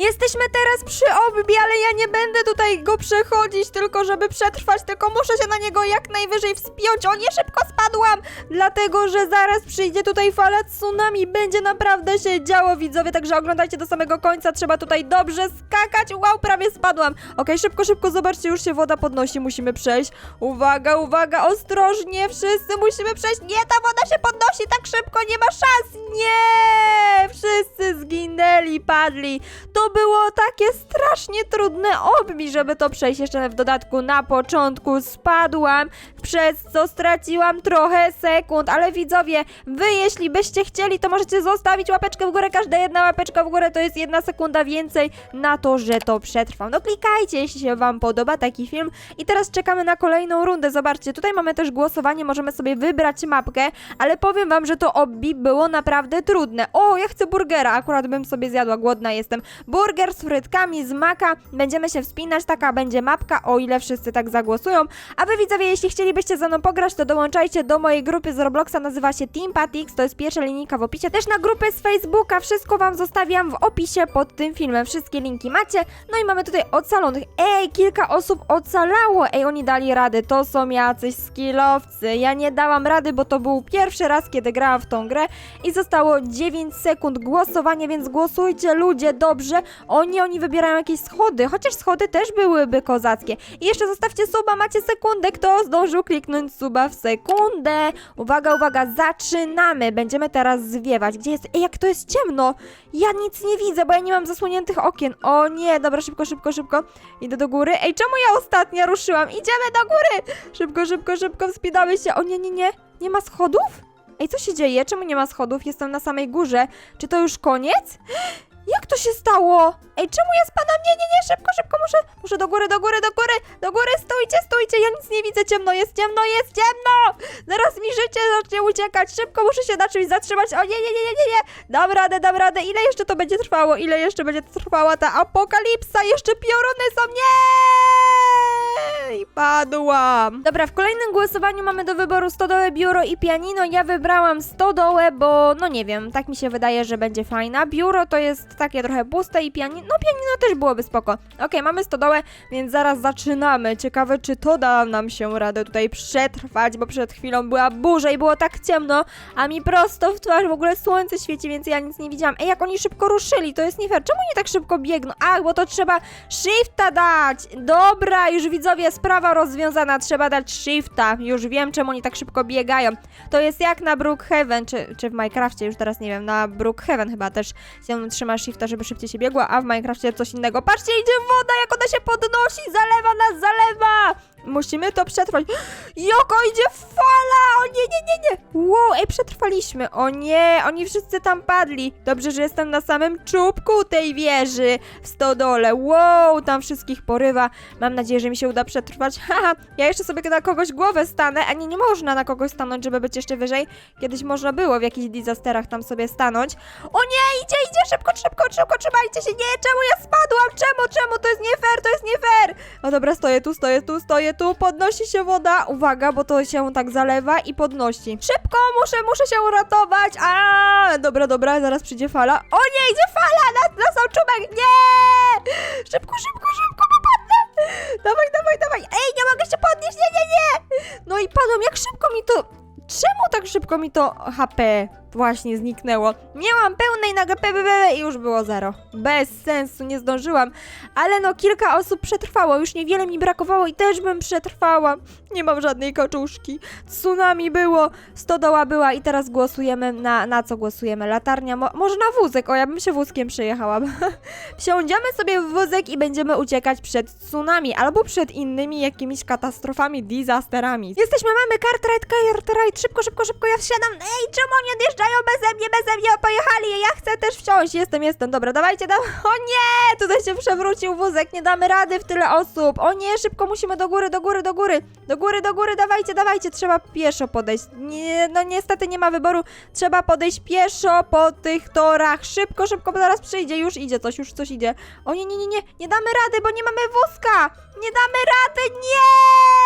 Jesteśmy teraz przy obbi, ale ja nie będę tutaj go przechodzić, tylko żeby przetrwać, tylko muszę się na niego jak najwyżej wspiąć. O nie, szybko spadłam! Dlatego, że zaraz przyjdzie tutaj fala tsunami, będzie naprawdę się działo, widzowie, także oglądajcie do samego końca, trzeba tutaj dobrze skakać. Wow, prawie spadłam. Okej, szybko, szybko, zobaczcie, już się woda podnosi, musimy przejść. Uwaga, uwaga, ostrożnie, wszyscy musimy przejść. Nie, ta woda się podnosi tak szybko, nie ma szans. Nie! Zginęli, padli. To było takie strasznie trudne obbi, żeby to przejść. Jeszcze w dodatku na początku spadłam, przez co straciłam trochę sekund. Ale widzowie, wy jeśli byście chcieli, to możecie zostawić łapeczkę w górę. Każda jedna łapeczka w górę to jest jedna sekunda więcej na to, że to przetrwam. No klikajcie, jeśli się wam podoba taki film. I teraz czekamy na kolejną rundę. Zobaczcie, tutaj mamy też głosowanie, możemy sobie wybrać mapkę, ale powiem wam, że to obbi było naprawdę trudne. O, ja chcę burgera, akurat bym sobie zjadła, głodna jestem. Burger z frytkami z maka, będziemy się wspinać, taka będzie mapka, o ile wszyscy tak zagłosują. A wy widzowie, jeśli chcielibyście ze mną pograć, to dołączajcie do mojej grupy z Robloxa, nazywa się Team Patix, to jest pierwsza linijka w opisie. Też na grupę z Facebooka, wszystko wam zostawiam w opisie pod tym filmem, wszystkie linki macie. No i mamy tutaj ocalonych. Ej, kilka osób ocalało, ej, oni dali radę, to są jacyś skillowcy. Ja nie dałam rady, bo to był pierwszy raz, kiedy grałam w tą grę i zostało 9 sekund głosowania, więc głosujcie ludzie dobrze. Oni, oni wybierają jakieś schody, chociaż schody też byłyby kozackie. I jeszcze zostawcie suba, macie sekundę, kto zdążył kliknąć suba w sekundę. Uwaga, uwaga, zaczynamy. Będziemy teraz zwiewać. Gdzie jest? Ej, jak to jest ciemno. Ja nic nie widzę, bo ja nie mam zasłoniętych okien. O nie, dobra, szybko, szybko, szybko. Idę do góry. Ej, czemu ja ostatnia ruszyłam? Idziemy do góry! Szybko, szybko, szybko, wspinamy się. O nie, nie, nie. Nie ma schodów? Ej, co się dzieje? Czemu nie ma schodów? Jestem na samej górze. Czy to już koniec? Jak to się stało? Ej, czemu ja spadam? Nie, nie, nie, szybko, szybko, muszę, muszę do góry, do góry, do góry, do góry, stójcie, stójcie, ja nic nie widzę, ciemno jest, ciemno jest, ciemno! Zaraz mi życie zacznie uciekać, szybko muszę się na czymś zatrzymać, o nie, nie, nie, nie, nie, nie, dam radę, dam radę, ile jeszcze to będzie trwało, ile jeszcze będzie trwała ta apokalipsa, jeszcze pioruny są, nie! Padłam. Dobra, w kolejnym głosowaniu mamy do wyboru stodołę, biuro i pianino, ja wybrałam stodołę, bo no nie wiem, tak mi się wydaje, że będzie fajna, biuro to jest takie trochę puste i pianino, no pianino też byłoby spoko. Okej, mamy stodołę, więc zaraz zaczynamy. Ciekawe, czy to da nam się radę tutaj przetrwać, bo przed chwilą była burza i było tak ciemno, a mi prosto w twarz w ogóle słońce świeci, więc ja nic nie widziałam. Ej, jak oni szybko ruszyli, to jest nie fair. Czemu nie tak szybko biegną? Ach, bo to trzeba shifta dać. Dobra, już widzowie, sprawa rozwiązana, trzeba dać shifta. Już wiem, czemu oni tak szybko biegają. To jest jak na Brookhaven, czy, czy w Minecrafcie, już teraz nie wiem, na Brookhaven chyba też się trzyma shifta, żeby szybciej się biegło, a w Minecrafcie coś innego. Patrzcie, idzie woda, jak ona się podnosi, zalewa nas, zalewa! Musimy to przetrwać. Joko idzie fala! O nie, nie, nie, nie! Wow, ej, przetrwaliśmy. O nie, oni wszyscy tam padli. Dobrze, że jestem na samym czubku tej wieży w stodole. Wow, tam wszystkich porywa. Mam nadzieję, że mi się uda przetrwać. Haha, ja jeszcze sobie na kogoś głowę stanę, a nie, nie można na kogoś stanąć, żeby być jeszcze wyżej. Kiedyś można było w jakichś disasterach tam sobie stanąć. O nie, idzie, idzie, szybko, szybko, szybko, trzymajcie się. Nie, czemu ja spadłam? Czemu, czemu? To jest nie fair, to jest nie fair. No dobra, stoję tu, stoję tu, stoję tu, podnosi się woda. Uwaga, bo to się tak zalewa i podnosi. Szybko, muszę, muszę się uratować. A, dobra, dobra, zaraz przyjdzie fala. O nie, idzie fala na, na sam czubek. Nie! Szybko, szybko, szybko, bo padnę. Dawaj, dawaj, dawaj. Ej, nie mogę się podnieść, nie, nie, nie. No i padłam, jak szybko mi to... Czemu tak szybko mi to HP właśnie zniknęło? Miałam pełnej nagle PBB i już było zero. Bez sensu, nie zdążyłam. Ale no, kilka osób przetrwało, już niewiele mi brakowało i też bym przetrwała. Nie mam żadnej kaczuszki. Tsunami było, stodoła była i teraz głosujemy na, na co głosujemy? Latarnia, mo, może na wózek, o ja bym się wózkiem przejechałam. Wsiądziemy sobie w wózek i będziemy uciekać przed tsunami albo przed innymi jakimiś katastrofami, disasterami. Jesteśmy, mamy Cartwright, Cartwright, szybko, szybko, szybko, ja wsiadam. Ej, czemu oni odjeżdżają beze mnie, beze mnie, pojechali, ja chcę też wsiąść, jestem, jestem, dobra, dawajcie, dam. O nie, tutaj się przewrócił wózek, nie damy rady w tyle osób. O nie, szybko musimy do góry, do góry, do góry, do góry, do góry, dawajcie, dawajcie, trzeba pieszo podejść. Nie, no niestety nie ma wyboru, trzeba podejść pieszo po tych torach, szybko, szybko, bo zaraz przyjdzie, już idzie coś, już coś idzie. O nie, nie, nie, nie, nie damy rady, bo nie mamy wózka, nie damy rady, nie!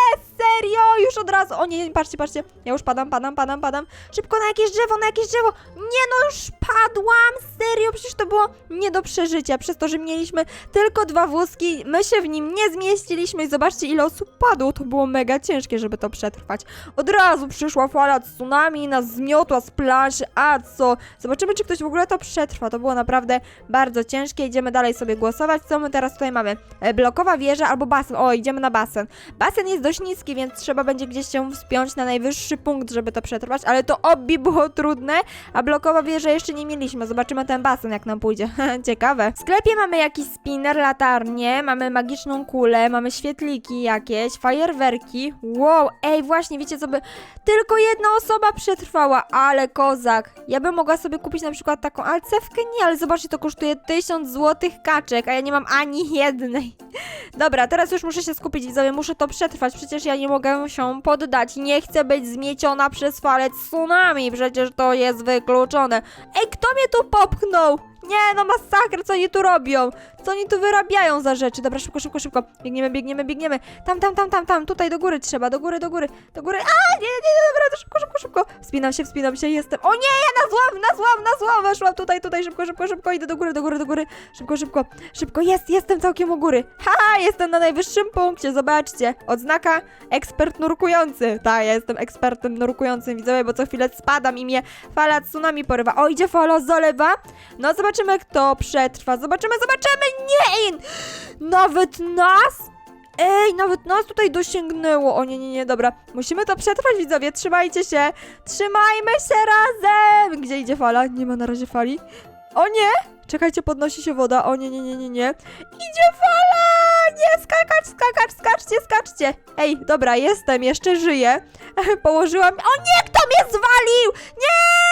serio? Już od razu. O nie, patrzcie, patrzcie. Ja już padam, padam, padam, padam. Szybko na jakieś drzewo, na jakieś drzewo. Nie no, już padłam. Serio, przecież to było nie do przeżycia. Przez to, że mieliśmy tylko dwa wózki, my się w nim nie zmieściliśmy i zobaczcie, ile osób padło. To było mega ciężkie, żeby to przetrwać. Od razu przyszła fala tsunami, nas zmiotła z plaży, a co? Zobaczymy, czy ktoś w ogóle to przetrwa. To było naprawdę bardzo ciężkie. Idziemy dalej sobie głosować. Co my teraz tutaj mamy? E, blokowa wieża albo basen. O, idziemy na basen. Basen jest dość niski, więc trzeba będzie gdzieś się wspiąć na najwyższy punkt, żeby to przetrwać, ale to obi było trudne, a blokowa wieża jeszcze nie mieliśmy. Zobaczymy ten basen, jak nam pójdzie. Ciekawe. W sklepie mamy jakiś spinner, latarnię, mamy magiczną kulę, mamy świetliki jakieś, fajerwerki. Wow, ej, właśnie, wiecie co by... Tylko jedna osoba przetrwała, ale kozak. Ja bym mogła sobie kupić na przykład taką, ale cewkę nie, ale zobaczcie, to kosztuje 1000 złotych kaczek, a ja nie mam ani jednej. Dobra, teraz już muszę się skupić, widzowie, muszę to przetrwać, przecież ja nie mogę się poddać. Nie chcę być zmieciona przez falę tsunami, przecież to jest wykluczone. Ej, kto mnie tu popchnął? Nie, no masakra, co oni tu robią? Co oni tu wyrabiają za rzeczy? Dobra, szybko, szybko, szybko. Biegniemy, biegniemy, biegniemy. Tam, tam, tam, tam, tam, tutaj do góry trzeba, do góry, do góry, do góry. A, nie, nie, nie, dobra, to szybko, szybko, szybko. Wspinam się, wspinam się, jestem. O nie, ja na złam, na złam, na złam, weszłam tutaj, tutaj, szybko, szybko, szybko, idę do góry, do góry, do góry. Szybko, szybko, szybko, jest, jestem całkiem u góry. Haha, jestem na najwyższym punkcie, zobaczcie. Odznaka ekspert nurkujący. Tak, ja jestem ekspertem nurkującym, widzowie, bo co chwilę spadam i mnie fala tsunami porywa. O, idzie fala. No, zobaczymy, kto przetrwa. Zobaczymy, zobaczymy. Nie! Nawet nas? Ej, nawet nas tutaj dosięgnęło. O nie, nie, nie, dobra. Musimy to przetrwać, widzowie. Trzymajcie się. Trzymajmy się razem. Gdzie idzie fala? Nie ma na razie fali. O nie! Czekajcie, podnosi się woda. O nie, nie, nie, nie, nie. Idzie fala! Nie, skakać, skakać, skaczcie, skaczcie. Ej, dobra, jestem, jeszcze żyję. Położyłam... O nie, kto mnie zwalił? Nie,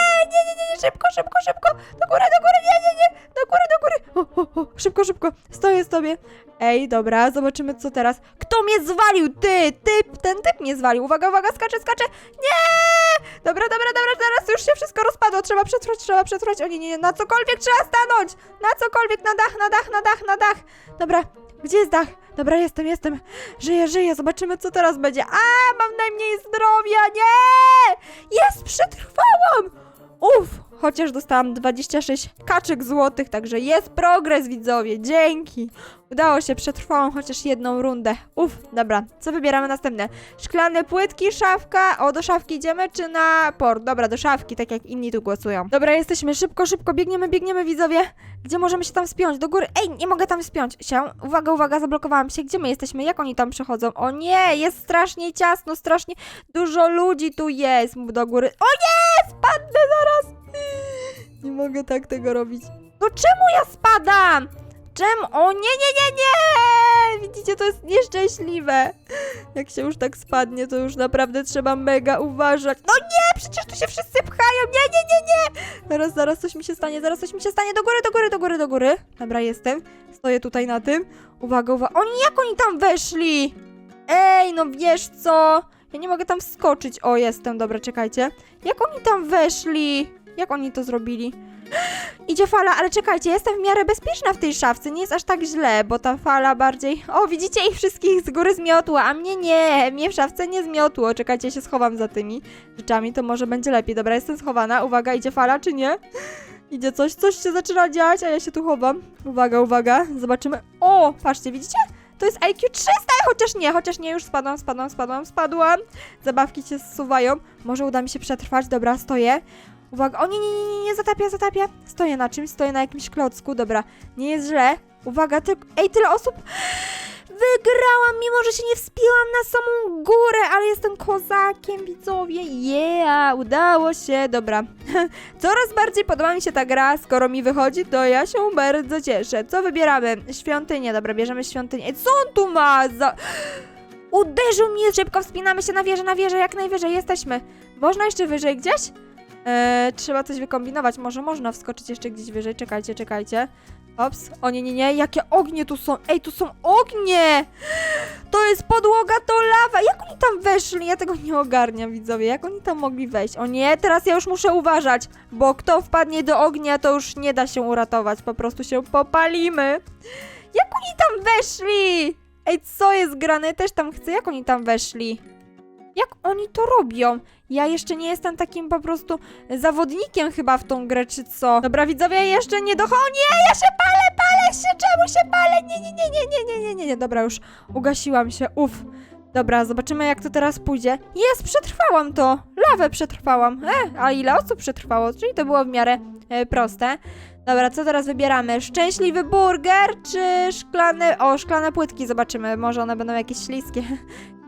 szybko, szybko, szybko. Do góry, do góry, nie, nie, nie. Do góry, do góry. O, o, o, szybko, szybko. Stoję sobie. Ej, dobra, zobaczymy co teraz. Kto mnie zwalił? Ty, ty, ten typ mnie zwalił. Uwaga, uwaga, skaczę, skaczę. Nie! Dobra, dobra, dobra, teraz już się wszystko rozpadło. Trzeba przetrwać, trzeba przetrwać. O nie, nie, nie, na cokolwiek trzeba stanąć. Na cokolwiek, na dach, na dach, na dach, na dach. Dobra, gdzie jest dach? Dobra, jestem, jestem. Żyję, żyję. Zobaczymy, co teraz będzie. A, mam najmniej zdrowia. Nie! Jest, przetrwałam! Uff, chociaż dostałam 26 kaczek złotych, także jest progres, widzowie. Dzięki. Udało się, przetrwałam chociaż jedną rundę. Uff, dobra, co wybieramy następne? Szklane płytki, szafka. O, do szafki idziemy, czy na port? Dobra, do szafki, tak jak inni tu głosują. Dobra, jesteśmy, szybko, szybko, biegniemy, biegniemy, widzowie. Gdzie możemy się tam spiąć? Do góry. Ej, nie mogę tam spiąć się. Uwaga, uwaga, zablokowałam się. Gdzie my jesteśmy? Jak oni tam przechodzą? O nie, jest strasznie ciasno, strasznie dużo ludzi tu jest. Mów Do góry. O nie, spadnę zaraz. Nie mogę tak tego robić. No czemu ja spadam? Czemu? O nie, nie, nie, nie! Widzicie, to jest nieszczęśliwe. Jak się już tak spadnie, to już naprawdę trzeba mega uważać. No nie, przecież tu się wszyscy pchają. Nie, nie, nie, nie. Zaraz, zaraz coś mi się stanie, zaraz coś mi się stanie. Do góry, do góry, do góry, do góry. Dobra, jestem. Stoję tutaj na tym. Uwaga, uwaga. Oni, jak oni tam weszli? Ej, no wiesz co? Ja nie mogę tam wskoczyć. O, jestem, dobra, czekajcie. Jak oni tam weszli? Jak oni to zrobili? Idzie fala, ale czekajcie, jestem w miarę bezpieczna w tej szafce, nie jest aż tak źle, bo ta fala bardziej... O, widzicie, ich wszystkich z góry zmiotła, a mnie nie, mnie w szafce nie zmiotło. Czekajcie, ja się schowam za tymi rzeczami, to może będzie lepiej. Dobra, jestem schowana, uwaga, idzie fala, czy nie? Idzie coś, coś się zaczyna dziać, a ja się tu chowam. Uwaga, uwaga, zobaczymy. O, patrzcie, widzicie? To jest IQ 300, chociaż nie, chociaż nie, już spadłam, spadłam, spadłam, spadłam. Zabawki się zsuwają. Może uda mi się przetrwać, dobra, stoję. Uwaga, o nie, nie, nie, nie, nie, zatapia, zatapia. Stoję na czymś, stoję na jakimś klocku, dobra, nie jest źle. Uwaga, tylko, ej, tyle osób. Wygrałam, mimo że się nie wspiłam na samą górę, ale jestem kozakiem, widzowie. Yeah, udało się, dobra. Coraz bardziej podoba mi się ta gra, skoro mi wychodzi, to ja się bardzo cieszę. Co wybieramy? Świątynię, dobra, bierzemy świątynię. Ej, co on tu ma za... Uderzył mnie, szybko wspinamy się na wieżę, na wieżę, jak najwyżej, jesteśmy. Można jeszcze wyżej gdzieś? Eee, trzeba coś wykombinować, może można wskoczyć jeszcze gdzieś wyżej, czekajcie, czekajcie. Ops, o nie, nie, nie, jakie ognie tu są, ej, tu są ognie! To jest podłoga, to lawa, jak oni tam weszli? Ja tego nie ogarniam, widzowie, jak oni tam mogli wejść? O nie, teraz ja już muszę uważać, bo kto wpadnie do ognia, to już nie da się uratować, po prostu się popalimy. Jak oni tam weszli? Ej, co jest grane? Też tam chcę, jak oni tam weszli? Jak oni to robią? Ja jeszcze nie jestem takim po prostu zawodnikiem chyba w tą grę, czy co? Dobra, widzowie, jeszcze nie docho... O nie, ja się palę, palę się, czemu się palę? Nie, nie, nie, nie, nie, nie, nie, nie, nie, dobra, już ugasiłam się, uff. Dobra, zobaczymy jak to teraz pójdzie. Jest, przetrwałam to. Lawę przetrwałam. E, a ile osób przetrwało? Czyli to było w miarę e, proste. Dobra, co teraz wybieramy? Szczęśliwy burger czy szklane... O, szklane płytki zobaczymy. Może one będą jakieś śliskie.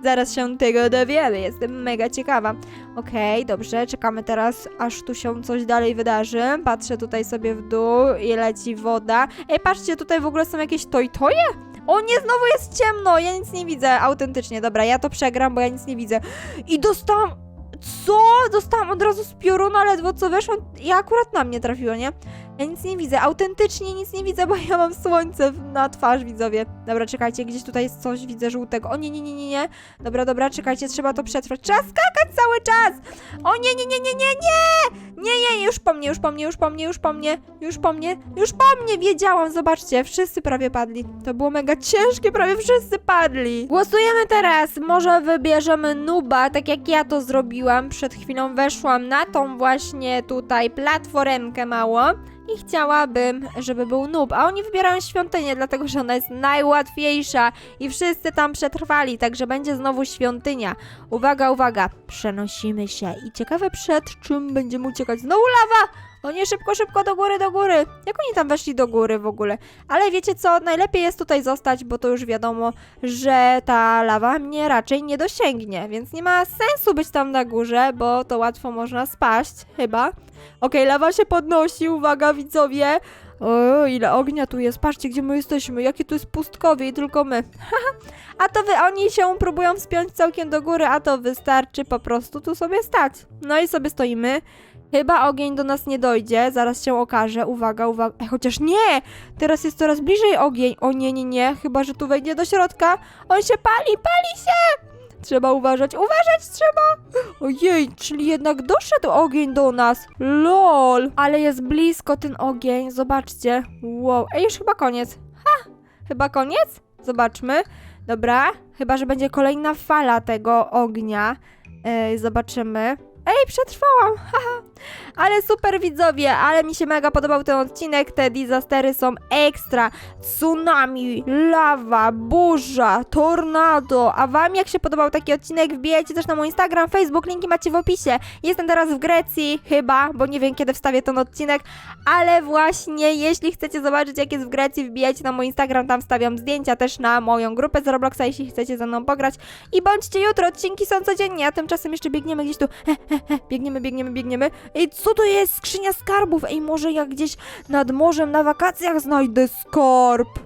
Zaraz się tego dowiemy. Jestem mega ciekawa. Okej, dobrze. Czekamy teraz, aż tu się coś dalej wydarzy. Patrzę tutaj sobie w dół i leci woda. Ej, patrzcie, tutaj w ogóle są jakieś toj-toje? O nie, znowu jest ciemno, ja nic nie widzę, autentycznie. Dobra, ja to przegram, bo ja nic nie widzę. I dostałam... Co? Dostałam od razu z pioruna, ledwo co weszłam. I akurat na mnie trafiło, nie? Ja nic nie widzę, autentycznie nic nie widzę, bo ja mam słońce na twarz, widzowie. Dobra, czekajcie, gdzieś tutaj jest coś, widzę żółtego. O nie, nie, nie, nie, nie. Dobra, dobra, czekajcie, trzeba to przetrwać. Trzeba skakać cały czas! O nie, nie, nie, nie, nie, nie! Nie, nie, już po mnie, już po mnie, już po mnie, już po mnie, już po mnie, już po mnie, wiedziałam, zobaczcie, wszyscy prawie padli. To było mega ciężkie, prawie wszyscy padli. Głosujemy teraz, może wybierzemy Nuba, tak jak ja to zrobiłam. Przed chwilą weszłam na tą właśnie tutaj platformkę mało i chciałabym, żeby był Nub, a oni wybierają świątynię, dlatego że ona jest najłatwiejsza i wszyscy tam przetrwali, także będzie znowu świątynia. Uwaga, uwaga, przenosimy się i ciekawe przed czym będziemy uciekać. Znowu lawa! O nie, szybko, szybko, do góry, do góry. Jak oni tam weszli do góry w ogóle? Ale wiecie co, najlepiej jest tutaj zostać, bo to już wiadomo, że ta lawa mnie raczej nie dosięgnie, więc nie ma sensu być tam na górze, bo to łatwo można spaść, chyba. Okej, lawa się podnosi, uwaga widzowie. O, ile ognia tu jest, patrzcie gdzie my jesteśmy, jakie tu jest pustkowie i tylko my. a to wy, oni się próbują wspiąć całkiem do góry, a to wystarczy po prostu tu sobie stać. No i sobie stoimy. Chyba ogień do nas nie dojdzie, zaraz się okaże. Uwaga, uwaga. Ej, chociaż nie! Teraz jest coraz bliżej ogień. O nie, nie, nie. Chyba, że tu wejdzie do środka. On się pali, pali się! Trzeba uważać, uważać trzeba! Ojej, czyli jednak doszedł ogień do nas. LOL! Ale jest blisko ten ogień, zobaczcie. Wow, ej, już chyba koniec. Ha! Chyba koniec? Zobaczmy. Dobra, chyba, że będzie kolejna fala tego ognia. Ej, zobaczymy. Ej, przetrwałam! Haha. Ale super widzowie, ale mi się mega podobał ten odcinek. Te disastery są ekstra. Tsunami, lawa, burza, tornado. A wam jak się podobał taki odcinek, wbijajcie też na mój Instagram, Facebook, linki macie w opisie. Jestem teraz w Grecji, chyba, bo nie wiem kiedy wstawię ten odcinek, ale właśnie jeśli chcecie zobaczyć jak jest w Grecji, wbijajcie na mój Instagram, tam wstawiam zdjęcia też na moją grupę z Robloxa, jeśli chcecie ze mną pograć. I bądźcie jutro, odcinki są codziennie, a tymczasem jeszcze biegniemy gdzieś tu. Biegniemy, biegniemy, biegniemy. Ej, co to jest? Skrzynia skarbów. Ej, może jak gdzieś nad morzem na wakacjach znajdę skarb.